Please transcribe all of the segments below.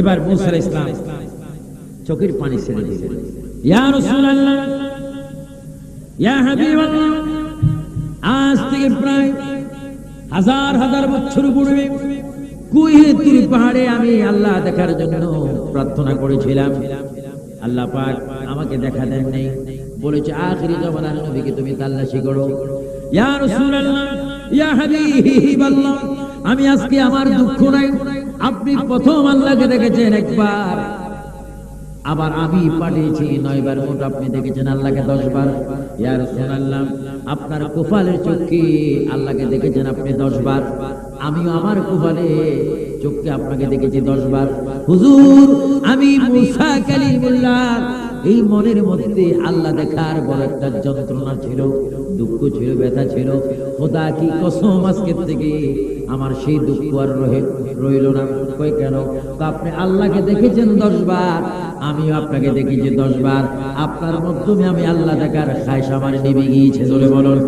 এবার মুসা ইসলাম চোখের পানি ছেড়ে দিলেন। আজ থেকে প্রায় হাজার হাজার বছর পূর্বে পাহাড়ে আমি আল্লাহ দেখার জন্য প্রার্থনা করেছিলাম। আল্লাহ পাক আমাকে দেখা দেন নেই। বলেছে, আখিরি নবীকে তুমি তাল্লাশি করো। ইয়া ইয়া হাবিবাল্লাহ, আমি আজকে আমার দুঃখ নাই। আপনি প্রথম আল্লাহকে দেখেছেন একবার। আবার আমি পাঠিয়েছি নয়বার মোট আপনি দেখেছেন আল্লাহকে দশ বার ইয়ার আল্লাহ আপনার কোপালের চোখে আল্লাহকে দেখেছেন আপনি দশ বার আমিও আমার কোপালে চোখকে আপনাকে দেখেছি দশ বার হুজুর আমি মুসা কালিমুল্লাহ এই মনের মধ্যে আল্লাহ দেখার বড় একটা যন্ত্রণা ছিল, দুঃখ ছিল, ব্যথা ছিল। খোদা কি কসম আজকের থেকে আমার সেই দুঃখ আর রহে রইল না। কই কেন? তো আপনি আল্লাহকে দেখেছেন দশ বার আমিও আপনাকে দেখেছি দশ বার আপনার মাধ্যমে আমি আল্লাহ দেখার খাইশ আমার নেমে গিয়েছে বলে বলুন।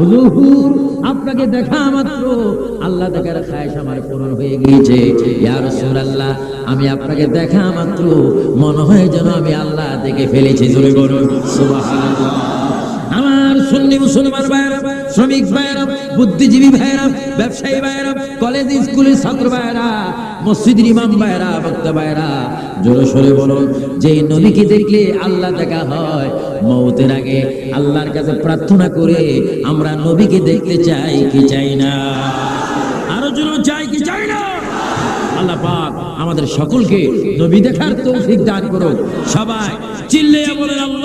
হুজুর, আপনাকে দেখা মাত্র। আল্লাহ দেখার খায়স আমার পূরণ হয়ে গিয়েছে। ইয়া রাসূলুল্লাহ, আমি আপনাকে দেখা মাত্র। মনে হয় যেন আমি আল্লাহ দেখে ফেলেছি আমার সুন্নি মুসলমান ভাইরা শ্রমিক ভাইরা বুদ্ধিজীবী ভাইরা ব্যবসায়ী ভাইরা কলেজ, স্কুলের ছাত্র ভাইরা মসজিদের ইমাম ভাইরা বক্তা ভাইরা জোরে সরে বলুন যে নবীকে দেখলে আল্লাহ দেখা হয়, মৌতের আগে আল্লাহর কাছে প্রার্থনা করে আমরা নবীকে দেখতে চাই কি চাই না। আরও জোরে চাই কি চাই না। আল্লাহ পাক আমাদের সকলকে নবী দেখার তৌফিক দান করুন সবাই চিল্লে বলেন আমিন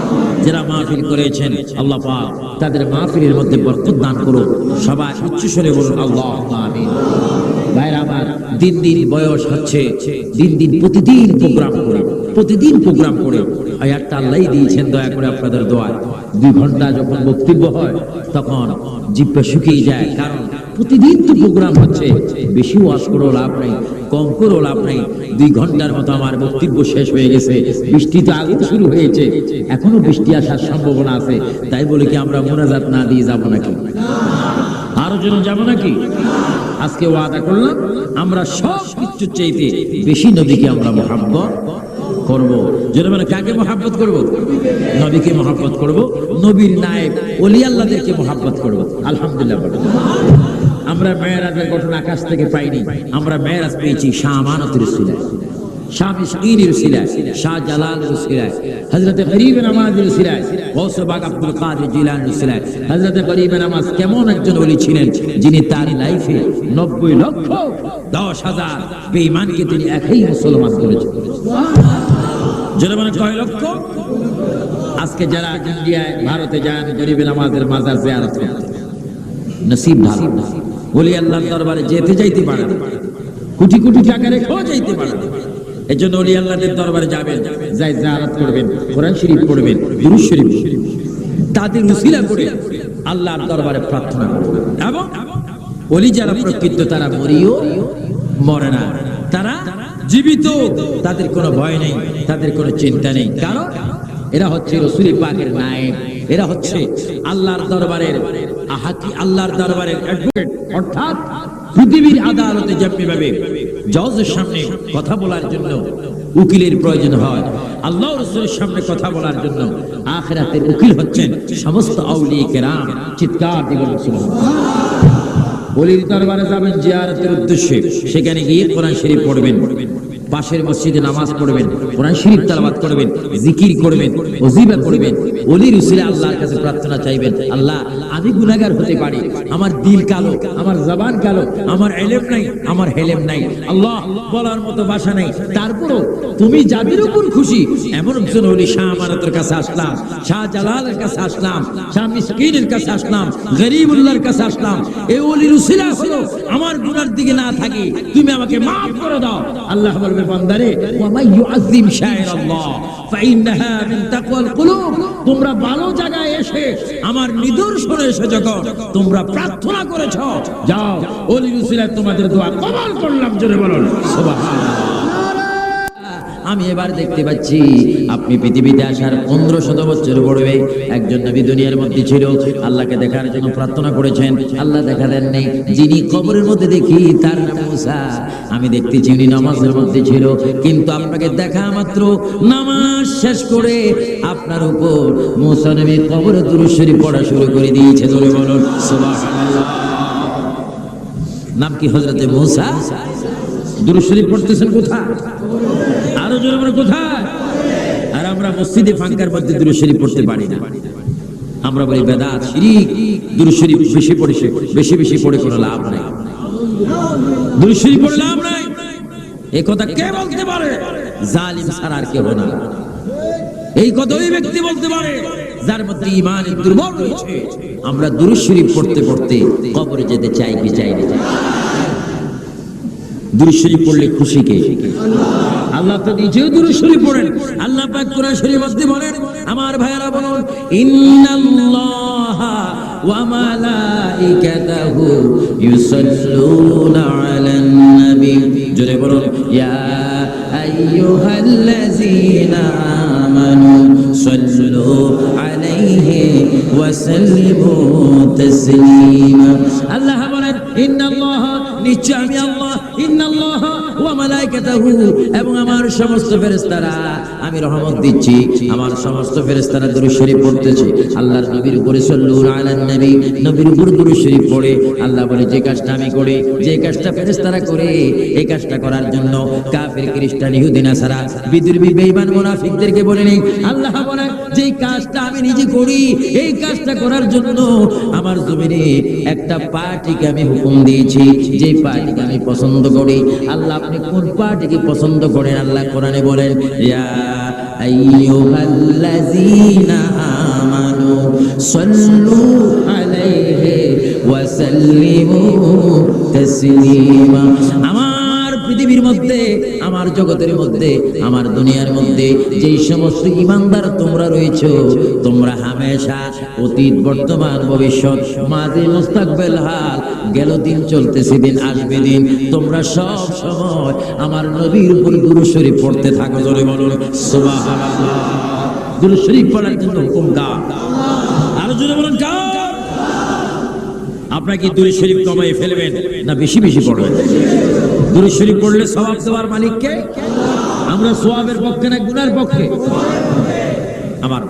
যারা মাহফিল করেছেন, আল্লাহ পাক তাদের মাহফিলের মধ্যে বরকত দান করুন সবাই উচ্চ স্বরে বলুন, আল্লাহ আমিন। ভাইরা, আমার দিন দিন বয়স হচ্ছে, দিন দিন প্রতিদিন প্রোগ্রাম করে, প্রতিদিন প্রোগ্রাম করে। আয়াতটা আল্লাহ দিয়েছেন দয়া করে আপনাদের দোয়া দুই ঘণ্টা যখন বক্তব্য হয়, তখন জিব্বা শুকিয়ে যায়, কারণ প্রতিদিন তো প্রোগ্রাম হচ্ছে। বেশি ওয়াশ করেও লাভ নেই। কম করেও লাভ নাই। দুই ঘণ্টার মতো আমার বক্তব্য শেষ হয়ে গেছে। বৃষ্টি তো আগে শুরু হয়েছে। এখনও বৃষ্টি আসার সম্ভাবনা আছে। তাই বলে কি আমরা মোনাজাত না দিয়ে যাব নাকি? আরও জন যাব নাকি? আজকে ওয়াদা করলাম, আমরা সব কিছু চাইতে বেশি নবীকে আমরা মহাব্বত করব। যেন মানে কাকে মহাব্বত করব? নবীকে মহাব্বত করব। নবীর নায়ক অলি আল্লাহদেরকে মহাব্বত করব। আলহামদুলিল্লাহ। আমরা মেয়েরাজের গঠন আকাশ থেকে পাইনি। আমরা মেয়েরাজ পেয়েছি শাহ আমানতের সিলায়। শাহ মিসকিনের সিলায়, শাহ জালালের সিলায়, হযরত গরিব নামাজের সিলায় গৌস বাগ আব্দুল কাদের জিলানির সিলায়। হযরত গরিব নামাজ কেমন একজন ওলি ছিলেন যিনি তার লাইফে 90 লক্ষ 10 হাজার বেঈমানকে তিনি একই মুসলমান করেছেন। যারা মানে কয় লক্ষ? আজকে যারা ইন্ডিয়ায়, ভারতে যান, গরিব নামাজের মাজার জিয়ারত করতে। নসিব ভালো বলি, আল্লাহর দরবারে যেতে যাইতে পারে। কোটি কোটি টাকা রেখেও যাইতে পারে। এই জন্য অলি আল্লাহদের দরবারে যাবেন, যাই জিয়ারত করবেন, কোরআন শরীফ পড়বেন, দুরূদ শরীফ তাদের উসিলা করে আল্লাহর দরবারে প্রার্থনা করবেন। এবং অলি যারা প্রকৃত তারা মরিও, মরে না। তারা জীবিত, তাদের কোনো ভয় নেই, তাদের কোনো চিন্তা নেই। কারণ এরা হচ্ছে রসুলি পাকের নায়েব। এরা হচ্ছে আল্লাহর দরবারের আহাকি, আল্লাহর দরবারের অ্যাডভোকেট অর্থাৎ পৃথিবীর আদালতে যেমনি ভাবে জজের সামনে কথা বলার জন্য উকিলের প্রয়োজন হয় আল্লাহ রসুলের সামনে কথা বলার জন্য আখেরাতের উকিল হচ্ছেন সমস্ত আউলিয়ে কেরাম, চিৎকার দিবেন বলির দরবারে যাবেন, জিয়ারতের উদ্দেশ্যে। সেখানে গিয়ে কোরআন শরীফ পড়বেন। পাশের মসজিদে নামাজ পড়বেন, কোরআন শরীফ তেলাওয়াত করবেন, জিকির করবেন, ওজিবা করবেন, ওলির উসিলে আল্লাহর কাছে প্রার্থনা চাইবেন, আল্লাহ, আমি গুনাহগার হতে পারি, আমার দিল কালো, আমার জবান কালো, আমার এলেম নাই, আমার হেলেম নাই, আল্লাহ বলার মতো ভাষা নাই, তারপরও তুমি যাদের উপর খুশি, এমন একজন হলি শাহ আমানতের কাছে আসলাম, শাহ জালালের কাছে আসলাম, শাহ মিসকিনের কাছে আসলাম, গরিবুল্লাহর কাছে আসলাম, এই ওলির উসিলা হলো, আমার গুনার দিকে না থাকি, তুমি আমাকে মাফ করে দাও, আল্লাহ বলবেন কুলুব। তোমরা ভালো জায়গায় এসে আমার নিদর্শনে এসে যখন তোমরা প্রার্থনা করেছ, যাও ওলি রসুলের তোমাদের দোয়া কবল করলাম, জোরে বলুন। আমি এবার দেখতে পাচ্ছি, আপনি পৃথিবীতে আসার পনেরো শত বছর পড়বে একজন নবী দুনিয়ার মধ্যে ছিল। আল্লাহকে দেখার জন্য প্রার্থনা করেছেন। আল্লাহ দেখা দেন নেই যিনি কবরের মধ্যে দেখি, তার নাম মুসা। আমি দেখতেছি উনি নামাজের মধ্যে ছিল। কিন্তু আপনাকে দেখা মাত্র নামাজ শেষ করে আপনার উপর মুসা নবী কবরে দুরুশ্বরী পড়া শুরু করে দিয়েছে। ধরে বলুন নাম কি হজরতে মুসা? দুরুশ্বরী পড়তেছেন কোথায়? আর আমরা মসজিদে মধ্যে পড়তে পারি না। আমরা বলি শিরিক বেশি পড়ে বেশি বেশি পড়ে কোনো লাভ নাই। দুরু পড়ে লাভ নাই। এই কথা কে বলতে পারে? জালিম ছাড়া আর কেউ না। এই কথা ওই ব্যক্তি বলতে পারে, যার মধ্যে ইমান দুর্বল রয়েছে। আমরা দুরু শরীফ পড়তে পড়তে কবরে যেতে চাই কি চাই। না দুরুশ্বরী পড়লে খুশি কে? আল্লাহ তো নিজেও দুরুশ্বরী পড়েন। আল্লাহ পাক কোরআন শরীফ মধ্যে বলেন, আমার ভাইয়েরা বলুন, ইন্নাল্লাহা ওয়া মালাইকাতাহু ইউসাল্লুনা আলান নবী। জোরে বলুন, ইয়া আইয়ুহাল্লাযীনা আমানু সাল্লু আলাইহি ওয়া সাল্লিমু তাসলিমা। আল্লাহ বলেন নিশ্চয় আমি আল্লাহ, ইন্নাল্লাহ ওয়া মালাইকাতাহু এবং আমার সমস্ত ফেরেশতারা, আমি রহমত দিচ্ছি, আমার সমস্ত ফেরেশতারা দুরূদ শরীফ পড়তেছে। আল্লাহর নবীর উপরে সাল্লু আলান নবী, নবীর উপর দুরূদ শরীফ পড়ে। আল্লাহ বলে, যে কাজটা আমি করি, যে কাজটা ফেরেশতারা করে, এই কাজটা করার জন্য কাফির, খ্রিস্টান, ইহুদি, নাসারা বিদ্রোহী বেঈমান, মুনাফিকদেরকে বলে নেই। আল্লাহ বলে যে কাজটা আমি নিজে করি, এই কাজটা করার জন্য আমার জমিনে একটা পার্টিকে আমি হুকুম দিয়েছি। যে পার্টিকে আমি পছন্দ করি, আল্লাহ আপনি কোন পার্টিকে পছন্দ করেন? আল্লাহ কোরআনে বলেন আমার পৃথিবীর মধ্যে, আমার জগতের মধ্যে, আমার দুনিয়ার মধ্যে, যেই সমস্ত ইমানদার তোমরা রয়েছো, তোমরা হামেশা অতীত, বর্তমান, ভবিষ্যৎ, মাঝে মুস্তাকবেল হাল, গেল দিন চলতেছে, দিন আসবে দিন। তোমরা সব সময় আমার নবীর উপর গুরু শরীফ পড়তে থাকো, জোরে বলুন, সুবহানাল্লাহ। গুরু শরীফ পড়ার জন্য হুকুম কার আরও জোরে বলুন আপনাকে দুরু শরীফ কমাই ফেলবেন? না, বেশি বেশি পড়বেন। দুরু শরীফ পড়লে সওয়াব দেওয়ার মালিককে? আমরা সোয়াবের পক্ষে না গুনার পক্ষে? আমার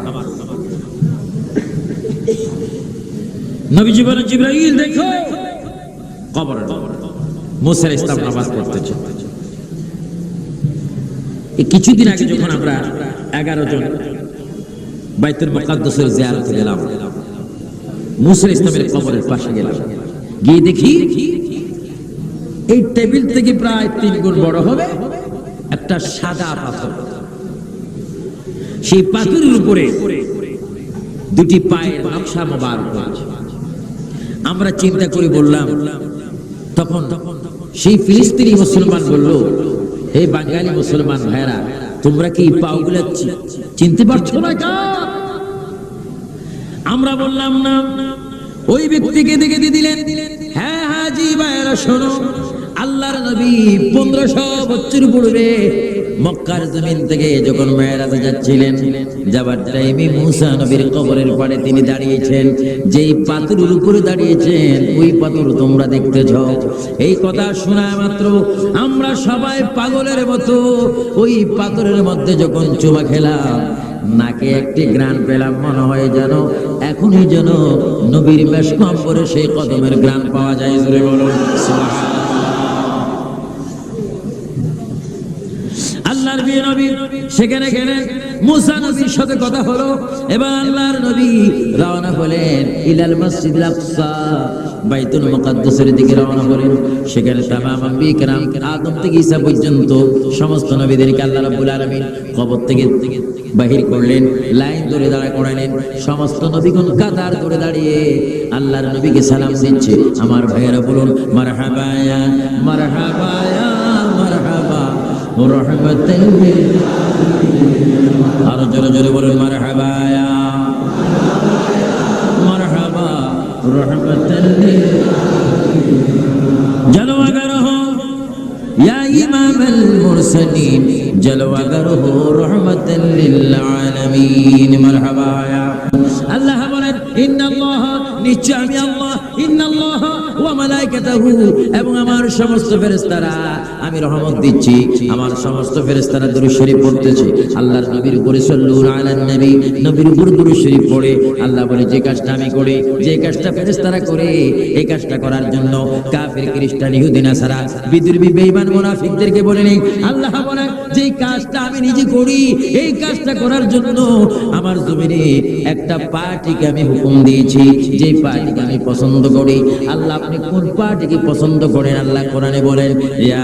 কিছুদিন আগে যখন আমরা এগারো জন বাইতুল মুকাদ্দাসের জিয়ারতে গেলাম মুসা ইসলামের কবরের পাশে গেলাম। গিয়ে দেখি এই টেবিল থেকে প্রায় তিন গুণ বড় হবে একটা সাদা পাথর। সেই পাথরের উপরে দুটি পায়ের নকশা। আমরা চিন্তা করে বললাম, তখন সেই ফিলিস্তিনি মুসলমান বলল, হে বাঙালি মুসলমান ভাইরা তোমরা কি পাওগুলা চিনতে পারছ না আমরা বললাম না। ওই ব্যক্তিকে দেখে দিয়ে দিলেন হ্যাঁ হ্যাঁ জি ভাইরা শোনো। আল্লাহর নবী পনেরোশো বছর পূর্বে মক্কার জমিন থেকে যখন মেয়েরাতে যাচ্ছিলেন, যাবার টাইমে মুসা নবীর কবরের পাড়ে তিনি দাঁড়িয়েছেন। যেই পাথরের উপরে দাঁড়িয়েছেন, ওই পাথর তোমরা দেখতে দেখতেছ। এই কথা শোনা মাত্র আমরা সবাই পাগলের মতো ওই পাথরের মধ্যে যখন চুমা খেলাম নাকে একটি গ্রান পেলাম, মনে হয় যেন এখনই যেন নবীর বেশ কম করে সেই কদমের গ্রান পাওয়া যায়। বলুন সুবহানাল্লাহ। আল্লাহর বিয়ে নবী সেখানে গেলেন মুসা নবীর সাথে কথা হলো এবার আল্লাহর নবী রওনা হলেন ইলাল মসজিদ আকসা বাইতুল মুকাদ্দাসের দিকে রওনা হলেন সেখানে তামাম আম্বিয়া کرام আদম থেকে ঈসা পর্যন্ত সমস্ত নবীদেরকে আল্লাহ রাব্বুল আলামিন কবর থেকে বাহির করলেন লাইন ধরে দাঁড়া করালেন সমস্ত নবীগণ কাতার ধরে দাঁড়িয়ে আল্লাহর নবীকে সালাম দিচ্ছে আমার ভাইয়েরা বলুন মারহাবা ইয়া মারহাবা আরও জোরে জোরে বলুন, মারহাবা মারহাবা রহমতাল জলওয়াগার হো ইমাম আল মুরসালিন। জলওয়াগার হো রহমতাল লিল আলামিন। মারহাবা আল্লাহ বলেন, ইন্নাল্লাহ, নিশ্চয় আমি আল্লাহ। ইন্নাল্লাহ এবং আমার সমস্ত ফেরেশতারা আমি রহমত দিচ্ছি। আমার সমস্ত ফেরেশতারা দরুদ শরীফ পড়তেছে। আল্লাহর নবীর উপরে সাল্লু আলান নবী। নবীর উপর দরুদ শরীফ পড়ে। আল্লাহ বলে, যে কাজটা আমি করি, যে কাজটা ফেরেশতারা করে, এই কাজটা করার জন্য কাফির, খ্রিস্টান, ইহুদি, নাসারা বিদ্রোহী বেঈমান, মুনাফিকদেরকে বলে নেই। আল্লাহ বলে যে কাজটা আমি নিজে করি, এই কাজটা করার জন্য আমার জমিনে একটা পার্টিকে আমি হুকুম দিয়েছি। যে পার্টিকে আমি পছন্দ করি, আল্লাহ আপনি কোন পার্টিকে পছন্দ করেন? আল্লাহ কোরআনে বলেন, ইয়া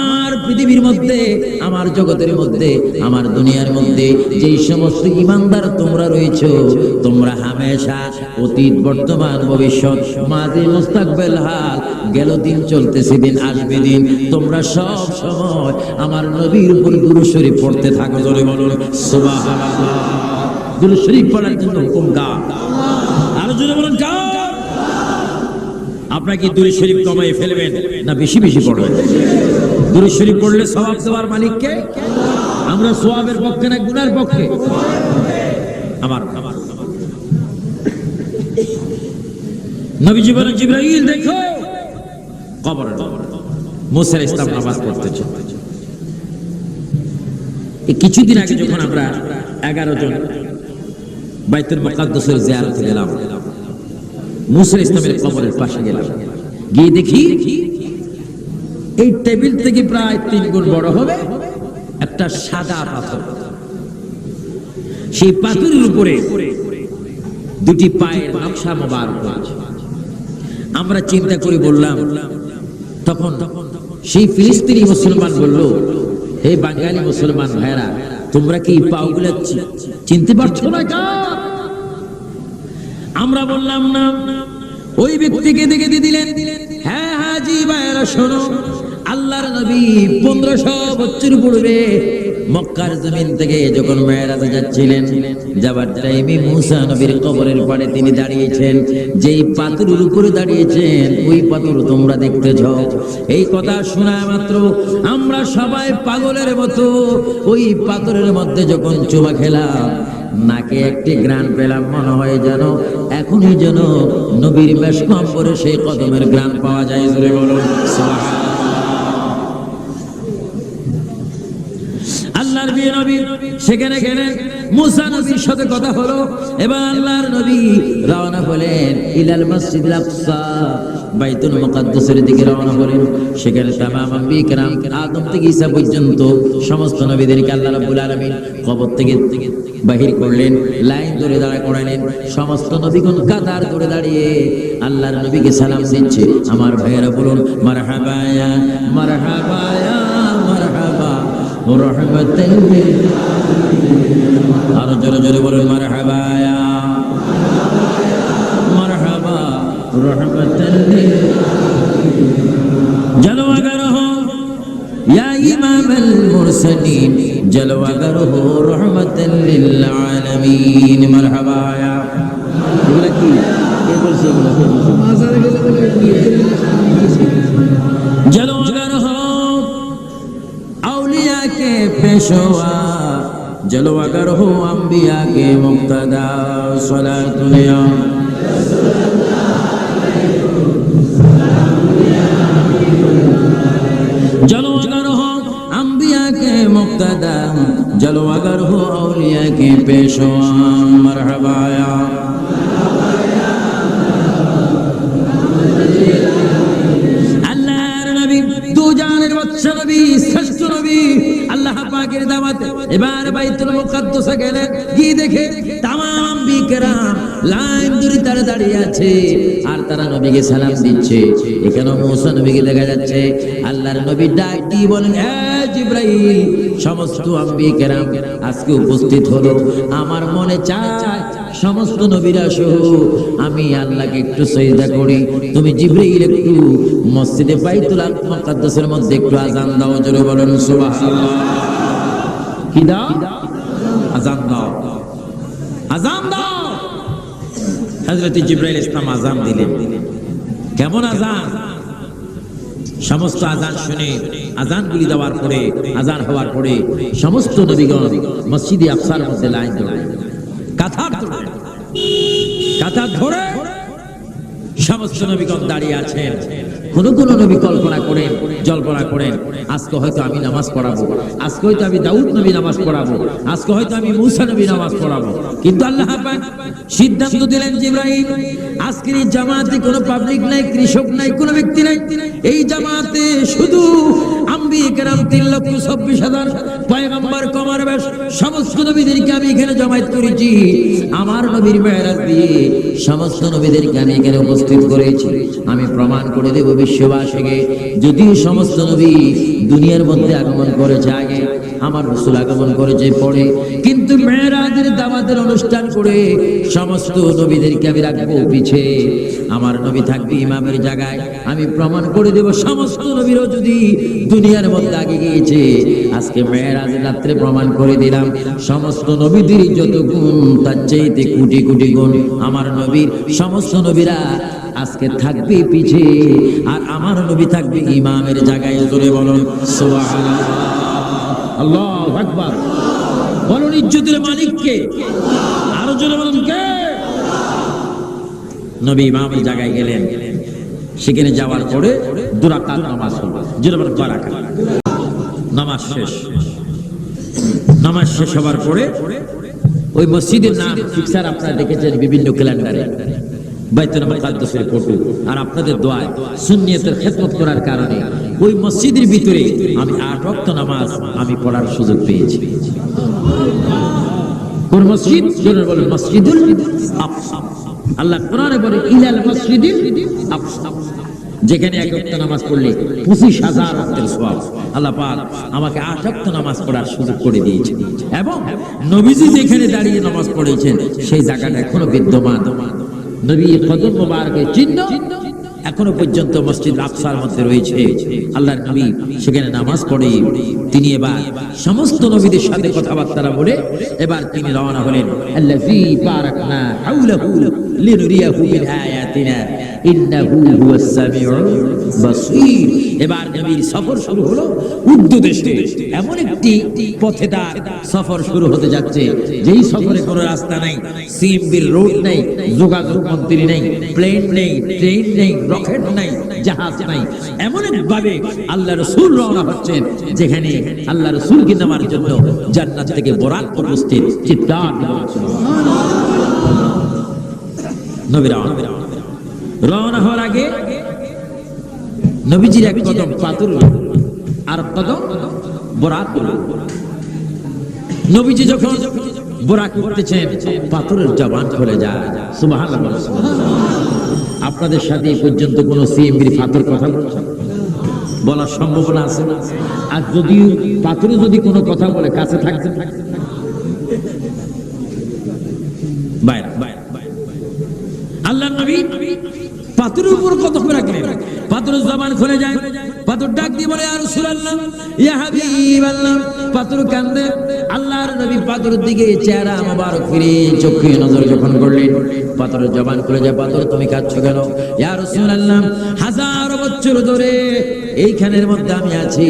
পৃথিবীর মধ্যে, আমার জগতের মধ্যে, আমার দুনিয়ার মধ্যে, যেই সমস্ত ইমানদার তোমরা রয়েছো, তোমরা হামেশা অতীত, বর্তমান, ভবিষ্যৎ, মাঝে মুস্তাকবেল হাল, গেল দিন চলতেছে দিন, আসবে দিন। তোমরা সব সময় আমার নবীর উপর দুরূদ শরীফ পড়তে থাকো, জোরে বলুন, সুবহানাল্লাহ। দুরূদ শরীফ পড়ার জন্য হুকুম কার আরও জোরে বলুন আপনাকে দুরূদ শরীফ কমাই ফেলবেন? না বেশি বেশি পড়বেন? দুরূদ শরীফ পড়লে সওয়াব দেওয়ার মালিককে আমরা সওয়াবের পক্ষে না গুনার পক্ষে? আমার। কিছুদিন আগে যখন আমরা এগারো জন বাইতুল মুকাদ্দাসের জিয়ারতে গেলাম মুসা ইসলামের কবরের পাশে গেলাম। গিয়ে দেখি এই টেবিল থেকে প্রায় তিন গুণ বড় হবে একটা সাদা পাথর। সেই পাথরের উপরে দুটি পায়ের নকশা আমরা চিন্তা করে বললাম, তখন সেই ফিলিস্তিনি মুসলমান বলল, হে বাঙালি মুসলমান ভাইরা তোমরা কি এই চিনতে পারছ না আমরা বললাম না। ওই ব্যক্তিকে দেখে দিয়ে দিলেন হ্যাঁ হ্যাঁ জি ভাইরা শোনো। আল্লাহর নবী পনেরোশো বছর পূর্বে মক্কার জমিন থেকে যখন মেয়েরাতে যাচ্ছিলেন, যাবার টাইমে মুসা নবীর কবরের পাড়ে তিনি দাঁড়িয়েছেন। যেই পাথরের উপরে দাঁড়িয়েছেন, ওই পাথর তোমরা দেখতে দেখতেছ। এই কথা শোনা মাত্র আমরা সবাই পাগলের মতো ওই পাথরের মধ্যে যখন চুমা খেলাম নাকে একটি গ্রান পেলাম, মনে হয় যেন এখনই যেন নবীর বেশ কম করে সেই কদমের গ্রান পাওয়া যায় বলুন সুবহানাল্লাহ। আল্লাহর বিয়ে নবী সেখানে গেলেন মুসা নবীর সাথে কথা হলো এবার আল্লাহর নবী রওনা হলেন ইলাল মসজিদ আকসা বাইতুল মুকাদ্দাসের দিকে রওনা হলেন সেখানে তামাম আম্বিয়া کرام আদম থেকে ঈসা পর্যন্ত সমস্ত নবীদেরকে আল্লাহ রাব্বুল আলামিন কবর থেকে বাহির করলেন লাইন ধরে দাঁড়া করালেন সমস্ত নবীগণ কাতার ধরে দাঁড়িয়ে আল্লাহর নবীকে সালাম দিচ্ছে আমার ভাইয়েরা বলুন মারহাবা ইয়া আরও জোরে জোরে বলুন, মারহাবা ইয়া মারহাবা রহমতাল লিল জলওয়াগার হো ইমাম আল মুরসালিন জলওয়াগার হো রহমতাল লিল আলামিন মারহাবা এগুলা কি? পেশ হওয়া জলওয়াগার হো আম্বিয়া কে মুক্তদা সলাতুলিয়া জলওয়াগার হো আম্বিয়া কে মুক্তদা, জলওয়াগার হো আউলিয়া কে পেশ হওয়া মারহাবায়া পাকের দাওয়াতে এবার বাইতুল মুকাদ্দাসে গেলেন। গিয়ে দেখে তামাম বিকরাম লাইন ধরে তারা দাঁড়িয়ে আছে আর তারা নবীকে সালাম দিচ্ছে। এখানে মুসা নবীকে দেখা যাচ্ছে। আল্লাহর নবী ডাক দিয়ে বলেন, এ জিবরাইল, সমস্ত আম্বিয়ে কেরাম আজকে উপস্থিত হলো। আমার মনে চায় সমস্ত নবীরা সহ আমি আল্লাহকে একটু সজদা করি। তুমি জিব্রাইল একটু মসজিদে বাইতুল মুকাদ্দাসের মধ্যে একটু আজান দাও, জোরে বলেন, সুবহানাল্লাহ। কি আজান দাও। আজান দাও। সমস্ত আজান শুনে আজানগুলি দেওয়ার পরে আজান হওয়ার পরে সমস্ত নবীগণ মসজিদে আফসার মধ্যে লাইন কাতার ধরে সমস্ত নবীগণ দাঁড়িয়ে আছেন। কোন কোনো নবী কল্পনা করেন, জল্পনা করেন, আজকে হয়তো আমি নামাজ পড়াবো। আজকে হয়তো আমি দাউদ নবী নামাজ পড়াবো। আজকে হয়তো আমি মূসা নবী নামাজ পড়াবো। কিন্তু আল্লাহ সিদ্ধান্ত দিলেন জিব্রাহিম আজকের এই জামাতে কোনো পাবলিক নাই, কৃষক নাই, কোনো ব্যক্তি নাই। এই জামাতে শুধু আম্বি কেরাম তিন লক্ষ চব্বিশ হাজার পয়গম্বর কমার বেশ সমস্ত নবীদেরকে আমি এখানে জমায়েত করেছি। আমার নবীর মেহরাজ দিয়ে সমস্ত নবীদেরকে আমি এখানে উপস্থিত করেছি। আমি প্রমাণ করে দেব বিশ্ববাসীকে যদিও সমস্ত নবী দুনিয়ার মধ্যে আগমন করেছে আগে আমার রসুল আগমন করেছে পরে কিন্তু মেয়েরাজের দাওয়াতের অনুষ্ঠান করে সমস্ত নবীদেরকে আমি রাখব পিছে। আমার নবী থাকবে ইমামের জায়গায়। আমি প্রমাণ করে দেব সমস্ত নবীরও যদি দুনিয়ার মধ্যে আগে গিয়েছে। আজকে মেয়েরাজের রাত্রে প্রমাণ করে দিলাম, সমস্ত নবীদের যত গুণ, তার চাইতে কোটি কোটি গুণ আমার নবীর, সমস্ত নবীরা আজকে থাকবে পিছে। আর আমার নবী থাকবে ইমামের জায়গায়, জোরে বলুন, সুবহানাল্লাহ। আল্লাহ আকবার। বলুন ইজ্জতের মালিককে। আরও জোরে বলুন কে? নবী ইমামের জায়গায় গেলেন। সেখানে যাওয়ার পরে দুরাকাত নামাজ হলো যেটা বলে বারাকাত। নামাজ শেষ। নামাজ শেষ হওয়ার পরে ওই মসজিদের নাম ফিক্সার আপনারা দেখেছেন বিভিন্ন ক্যালেন্ডারে। বাইতুল মুকাদ্দাসের আর আপনাদের দোয়ায় সুন্নিয়তের খেদমত করার কারণে ওই মসজিদের ভিতরে আমি আট নামাজ আমি পড়ার সুযোগ পেয়েছি। কোন মসজিদ? মসজিদুল আল্লাহ কোরআনে বলে, ইলাল যেখানে এক নামাজ পড়লে পঁচিশ হাজার আল্লাহ পাক আমাকে আট ওয়াক্ত নামাজ পড়ার সুযোগ করে দিয়েছে এবং নবীজি যেখানে দাঁড়িয়ে নামাজ পড়েছেন, সেই জায়গাটা এখনও বিদ্যমান। নবী কদম মোবারকের চিহ্ন এখনও পর্যন্ত মসজিদ আফসার মধ্যে রয়েছে। আল্লাহর নবী সেখানে নামাজ পড়ে, তিনি এবার সমস্ত নবীদের সাথে কথাবার্তা বলে এবার তিনি রওনা হলেন। আল্লাযী ইন্নাহু হুয়াস সামিউল বাসীর। এবার নবীর সফর শুরু হলো উর্দু এমন একটি পথে তার সফর শুরু হতে যাচ্ছে। যেই সফরে কোনো রাস্তা নাই, সিএমবির রোড নেই, যোগাযোগ মন্ত্রী নেই, প্লেন নেই, ট্রেন নেই, রকেট নাই, জাহাজ নাই। এমন ভাবে আল্লাহ রসুল রওনা হচ্ছেন, যেখানে আল্লাহ রসুলকে নেওয়ার জন্য জান্নাত থেকে বরাক উপস্থিত চিৎকার নবী রওনা হওয়ার আগে নবীজির এক কদম পাথর আর কদম বরাক নবীজি যখন বোরাক করতেছেন পাথরের জবান খুলে যায়। সুবহানাল্লাহ। আপনাদের সাথে এই পর্যন্ত কোন সিএমবির পাথর কথা বলার সম্ভাবনা আছে? আর যদি পাথরে যদি কোনো কথা বলে, কাছে থাকতে থাকতে বাইরে বাইরে আল্লাহ নবী পাথরের উপর কদম রাখলেন পাথরের জবান খুলে যায়। পাথর ডাক দিয়ে বলে আর রাসূলুল্লাহ, ইয়া হাবিবাল্লাহ। পাথর কান্দে। আল্লাহর নবী দিকে চেহারা ফিরে চোখে নজর যখন করলেন, পাথরের জবান খুলে যায়। পাথর, তুমি কাঁদছো কেন? ইয়া রাসূলুল্লাহ, হাজার বছর ধরে এইখানের মধ্যে আমি আছি।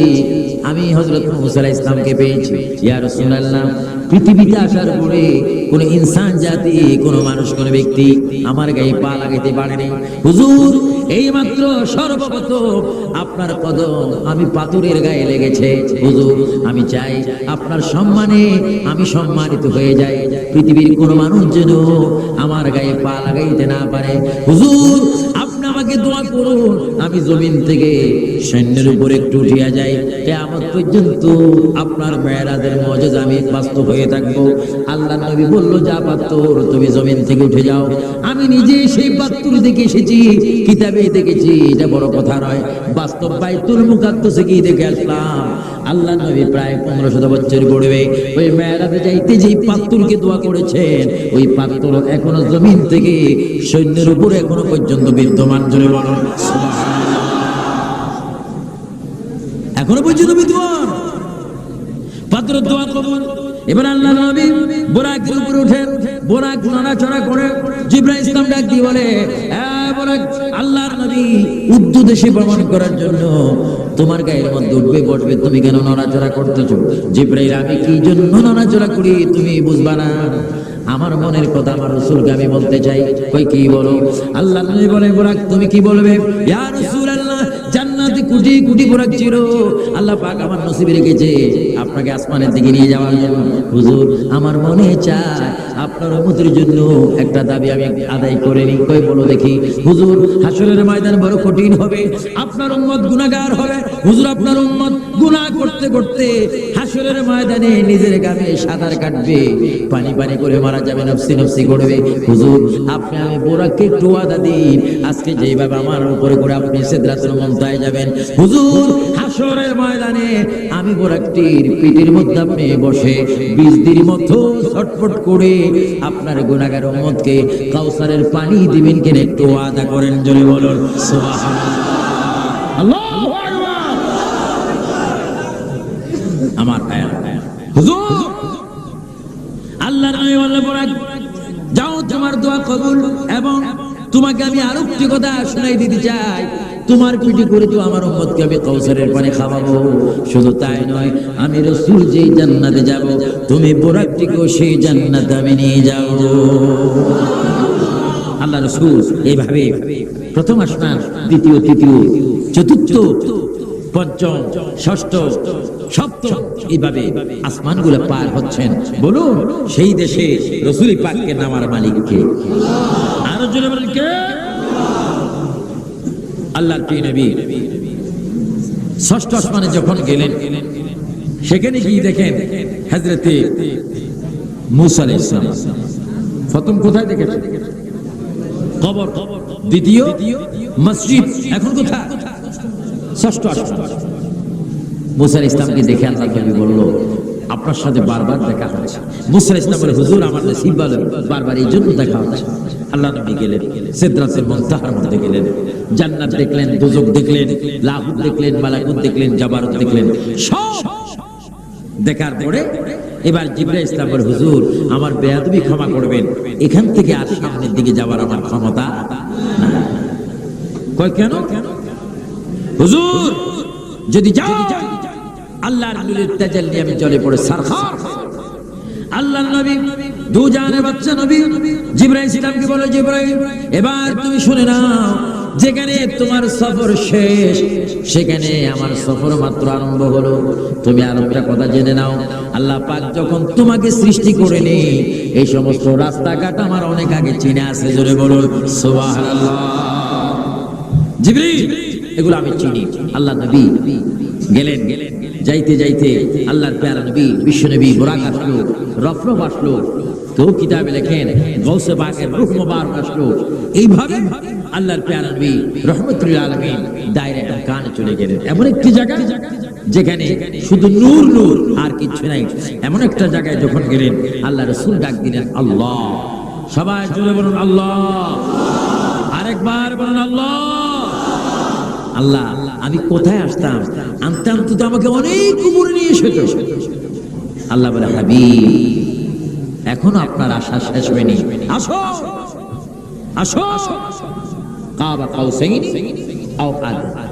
আমি হযরত মুসা ইসলামকে পেয়েছি। ইয়া রাসূলুল্লাহ পৃথিবীতে আসার পরে কোন ইনসান জাতি, কোন মানুষ, কোন ব্যক্তি আমার গায়ে পা লাগাইতে পারেনি হুজুর এই মাত্র সর্বপ্রথম আপনার কদম আমি পাথরের গায়ে লেগেছে। হুজুর, আমি চাই আপনার সম্মানে আমি সম্মানিত হয়ে যাই। পৃথিবীর কোন মানুষ যেন আমার গায়ে পা লাগাইতে না পারে। হুজুর, আপনি আমাকে দোয়া করুন, আমি জমিন থেকে সৈন্যের উপর একটু উঠিয়া যাই কেয়ামত পর্যন্ত আপনার মেয়েরাদের মজেজ আমি বাস্তব হয়ে থাকব। আল্লাহ নবী বলল, যা পাত্তর তুমি জমিন থেকে উঠে যাও। আমি নিজে সেই পাত্তর দেখে এসেছি কিতাবে দেখেছি। এটা বড় কথা নয়, বাস্তব বাইতুল মুকাদ্দাসে গিয়ে দেখে আসলাম। আল্লাহ নবী প্রায় পনেরো শত বছর পড়বে ওই মেয়েরাতে যাইতে যেই পাত্তুরকে দোয়া করেছেন, ওই পাত্তুর এখনও জমিন থেকে সৈন্যের উপরে এখনও পর্যন্ত বিদ্যমান। জোরে বলুন এখনও পর্যন্ত বিদ্যমান পাত্র দোয়া কবুল এবার আল্লাহ নবী বোরাকের উপরে উঠেন বোরাক নড়াচড়া করে জিব্রাইল ইসলাম ডাক দিয়ে বলে "হ্যাঁ, বোরাক আল্লাহর নবী ভ্রমণ করার জন্য তোমার গায়ের মধ্যে উঠবে বসবে। তুমি কেন নড়াচড়া করতেছো? জিব্রাইল আমি কি জন্য নড়াচড়া করি? তুমি বুঝবা না। আমার মনের কথা আমার রসুলকে আমি বলতে চাই। কই কি বলো? আল্লাহ নবী বলে বোরাক তুমি কি বলবে? ইয়া কোটি কুটি ঘোরাচ্ছিল ছিল। আল্লাহ পাক আমার নসিবে রেখেছে। আপনাকে আসমানের দিকে নিয়ে যাওয়ার জন্য হুজুর, আমার মনে চায় আপনার উম্মতের জন্য একটা দাবি আমি আদায় করে নিই। কই বলো দেখি। হুজুর, হাসরের ময়দান বড় কঠিন হবে, আপনার উম্মত গুনাহগার হবে। হুজুর, আপনার উম্মত গুনাহ করতে করতে হাসরের ময়দানে নিজের গামে সাঁতার কাটবে, পানি পানি করে মারা যাবে, নফসি নফসি করবে। হুজুর, আপনি আমি বোরাককে একটু ওয়াদা দিন আজকে যেভাবে আমার উপরে করে আপনি সিদরাতুল মুনতাহে যাবেন। হুজুর, হাসরের ময়দানে আমি বোরাকটির পিঠের মধ্যে আপনি বসে বিশ দিন মতো ছটফট করে আপনার গুণাগার উম্মতকে কাউসারের পানি দিবেন কিনা একটু আদা করেন জোরে বলুন আমার আল্লাহর যাও তোমার দোয়া কবুল এবং তোমাকে আমি আরও একটি কথা শোনাই দিতে চাই। তোমার পিঠে করে তো আমার উম্মতকে আমি কৌসরের পানি খাওয়াবো। শুধু তাই নয়, আমি রসুল যেই জান্নাতে যাব, তুমি বোরাকটিকেও সেই জান্নাতে আমি নিয়ে যাও আল্লাহ রসুল এইভাবে প্রথম আসমান, দ্বিতীয়, তৃতীয়, চতুর্থ পঞ্চম, ষষ্ঠ, সপ্তম এইভাবে আসমানগুলো পার হচ্ছেন। বলুন, সেই দেশে রসুল পাককে নামার মালিককে আরও কে? প্রিয় নবী? ষষ্ঠ আসমানে যখন গেলেন, সেখানে গিয়ে দেখেন হজরতে মুসা প্রথম কোথায় দেখেছেন? কবর। দ্বিতীয়? মসজিদ। এখন কোথায়? ষষ্ঠ মুসার ইসলামকে দেখে আল্লাহ নবী বলল, আপনার সাথে বারবার দেখা হচ্ছে। মুসার ইসলাম বলে, হুজুর, আমার নসিব ভালো বারবার এই জন্য দেখা হচ্ছে। আল্লাহ নবী গেলেন সিদরাতুল মুনতাহার মধ্যে গেলেন। জান্নাত দেখলেন, দুজক দেখলেন, লাহুদ দেখলেন, মালাকুত দেখলেন, জাবারত দেখলেন, সব দেখার পরে এবার জিবরাইল ইসলাম বলে, হুজুর, আমার বেয়াদবি ক্ষমা করবেন। এখান থেকে আর সামনের দিকে যাওয়ার আমার ক্ষমতা। কয়, কেন? হুজুর, যদি যাও, আল্লাহর আমি জলে পড়ে নবী বাচ্চা নবী বলে এবার তুমি শুনে যেখানে তোমার সফর শেষ, সেখানে আমার সফর মাত্র আরম্ভ হলো। তুমি আর একটা কথা জেনে নাও, আল্লাহ পাক যখন তোমাকে সৃষ্টি করে নি এই সমস্ত রাস্তাঘাট আমার অনেক আগে চিনে আছে, জোরে বলুন, সুবহানাল্লাহ। জিবরিল এগুলো আমি চিনি। আল্লাহ নবী গেলেন, যাইতে যাইতে আল্লাহর প্যারা নবী, বিশ্ব নবী, বোরাক আসলো, রফরফ আসলো কেউ কিতাবে লেখেন গৌসে বাকের রুহ মুবারক আসলো। এইভাবে আল্লাহর প্যারা নবী রহমতুল আলমিন দায়রা কানে চলে গেলেন। এমন একটি জায়গা যেখানে শুধু নূর নূর আর কিছু নাই। এমন একটা জায়গায় যখন গেলেন, আল্লাহ রসুল ডাক দিলেন, আল্লাহ। সবাই জুড়ে বলুন, আল্লাহ। আরেকবার বলুন, আল্লাহ। আল্লাহ, আমি কোথায় আসতাম? আনতাম আনতে তো আমাকে অনেক উপরে নিয়ে এসে আল্লাহ বলে হাবি এখনও আপনার আশা শেষ হয়নি। আসো আসো। কাবা সেই আও আদ।